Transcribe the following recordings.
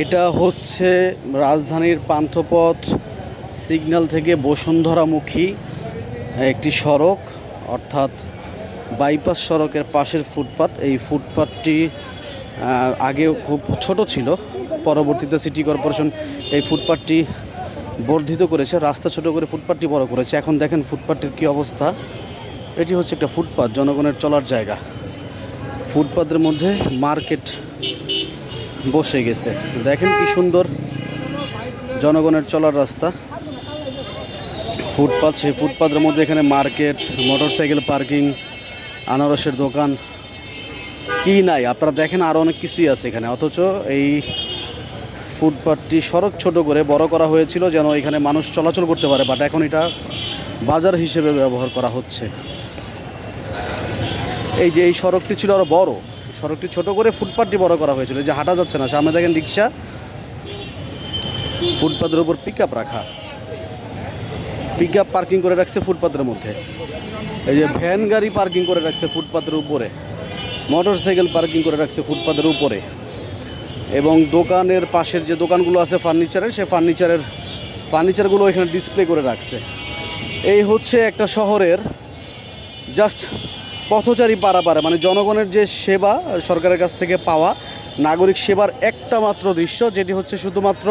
এটা হচ্ছে রাজধানীর পান্থপথ সিগন্যাল থেকে বসুন্ধরামুখী একটি সড়ক, অর্থাৎ বাইপাস সড়কের পাশের ফুটপাত। এই ফুটপাতটি আগে খুব ছোট ছিল, পরবর্তীতে সিটি কর্পোরেশন এই ফুটপাতটি বর্ধিত করেছে, রাস্তা ছোট করে ফুটপাতটি বড় করেছে। এখন দেখেন ফুটপাতটির কী অবস্থা। এটি হচ্ছে একটা ফুটপাত, জনগণের চলার জায়গা। ফুটপাতের মধ্যে মার্কেট বসে গেছে। দেখেন কি সুন্দর জনগণের চলার রাস্তা। ফুটপাথ সেই ফুটপাতের মধ্যে এখানে মার্কেট, মোটরসাইকেল পার্কিং, আনারসের দোকান। কি নাই? আপনারা দেখেন আরও অনেক কিছুই আছে এখানে। অথচ এই ফুটপাথটি সড়ক ছোট করে বড় করা হয়েছিল যেন এখানে মানুষ চলাচল করতে পারে বাট এখন এটা বাজার হিসেবে ব্যবহার করা হচ্ছে। এই যে এই সড়কটি ছিল আরও বড়। সড়কটি ছোট করে ফুটপাতটি বড় করা হয়েছিল। যে হাঁটা যাচ্ছে না, সামনে দেখেন রিক্সা। ফুটপাথের উপর পিক রাখা। পিক পার্কিং করে রাখছে ফুটপাথের মধ্যে। এই যে ভ্যান গাড়ি পার্কিং করে রাখছে ফুটপাথের উপরে। মোটর সাইকেল পার্কিং করে রাখছে ফুটপাথের উপরে। এবং দোকানের পাশের যে দোকানগুলো আছে ফার্নিচারের সে ফার্নিচারের ফার্নিচারগুলো এখানে ডিসপ্লে করে রাখছে। এই হচ্ছে একটা শহরের জাস্ট পথচারী পারাপারে মানে জনগণের যে সেবা সরকারের কাছ থেকে পাওয়া নাগরিক সেবার একটা মাত্র দৃশ্য, যেটি হচ্ছে শুধুমাত্র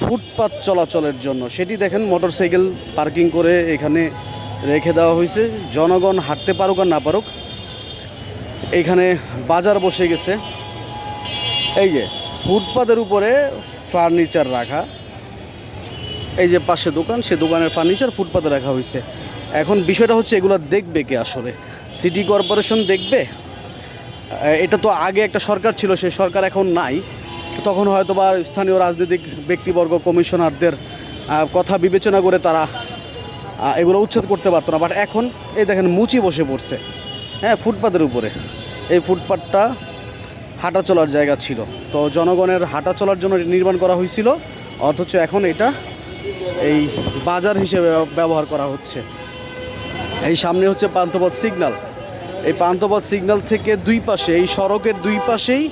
ফুটপাত চলাচলের জন্য। সেটি দেখেন, মোটরসাইকেল পার্কিং করে এখানে রেখে দেওয়া হয়েছে। জনগণ হাঁটতে পারুক আর না পারুক, এখানে বাজার বসে গেছে। এই যে, ফুটপাতের উপরে ফার্নিচার রাখা। এই যে পাশে দোকান, সে দোকানের ফার্নিচার ফুটপাতে রাখা হয়েছে। এখন বিষয়টা হচ্ছে এগুলো দেখবে কে আসলে? সিটি কর্পোরেশন দেখবে? এটা তো আগে একটা সরকার ছিল, সেই সরকার এখন নাই। তখন হয়তো বা স্থানীয় রাজনৈতিক ব্যক্তিবর্গ, কমিশনারদের কথা বিবেচনা করে তারা এগুলো উচ্ছেদ করতে পারতো না। বাট এখন এই দেখেন মুচি বসে পড়ছে। হ্যাঁ ফুটপাতের উপরে। এই ফুটপাতটা হাঁটা চলার জায়গা ছিল। তো জনগণের হাঁটা চলার জন্য নির্মাণ করা হয়েছিল। অথচ এখন এটা এই বাজার হিসেবে ব্যবহার করা হচ্ছে। এই সামনে হচ্ছে পান্থপথ সিগনাল। এই পান্থপথ সিগনাল থেকে দুই পাশে, এই সড়কের দুই পাশেই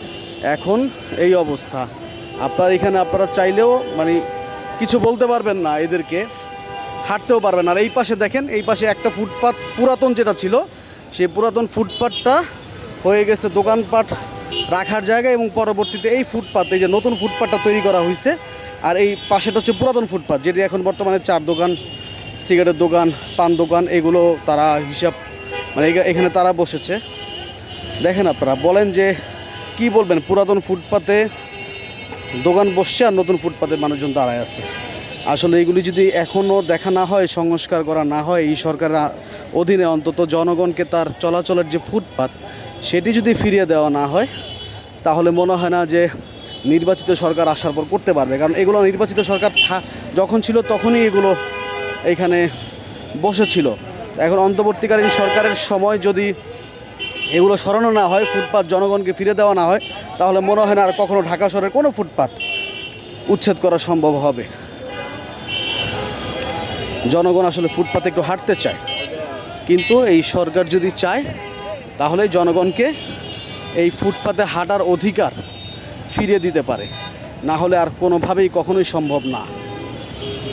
এখন এই অবস্থা। আপনার এখানে, আপনারা চাইলেও মানে কিছু বলতে পারবেন না এদেরকে, হাঁটতেও পারবেন আর এই পাশে দেখেন, এই পাশে একটা ফুটপাত পুরাতন যেটা ছিল, সেই পুরাতন ফুটপাতটা হয়ে গেছে দোকানপাট রাখার জায়গা এবং পরবর্তীতে এই ফুটপাত, এই যে নতুন ফুটপাতটা তৈরি করা হয়েছে। আর এই পাশেটা হচ্ছে পুরাতন ফুটপাত, যেটি এখন বর্তমানে চার দোকান সিগারেটের দোকান, পান দোকান, এগুলো তারা হিসাব মানে এখানে তারা বসেছে। দেখেন আপনারা, বলেন যে কি বলবেন, পুরাতন ফুটপাতে দোকান বসছে আর নতুন ফুটপাতে মানুষজন দাঁড়ায় আছে। আসলে এগুলি যদি এখনও দেখা না হয়, সংস্কার করা না হয়, এই সরকারের অধীনে অন্তত জনগণকে তার চলাচলের যে ফুটপাত, সেটি যদি ফিরিয়ে দেওয়া না হয়, তাহলে মনে হয় না যে নির্বাচিত সরকার আসার পর করতে পারবে। কারণ এগুলো নির্বাচিত সরকার যখন ছিল তখনই এগুলো এখানে বসেছিল। এখন অন্তর্বর্তীকালীন সরকারের সময় যদি এগুলো সরানো না হয়, ফুটপাত জনগণকে ফিরে দেওয়া না হয়, তাহলে মনে হয় না আর কখনো ঢাকা শহরের কোনো ফুটপাত উচ্ছেদ করা সম্ভব হবে। জনগণ আসলে ফুটপাতে একটু হাঁটতে চায়। কিন্তু এই সরকার যদি চায়, তাহলে জনগণকে এই ফুটপাতে হাঁটার অধিকার ফিরিয়ে দিতে পারে। না হলে আর কোনোভাবেই কখনোই সম্ভব না।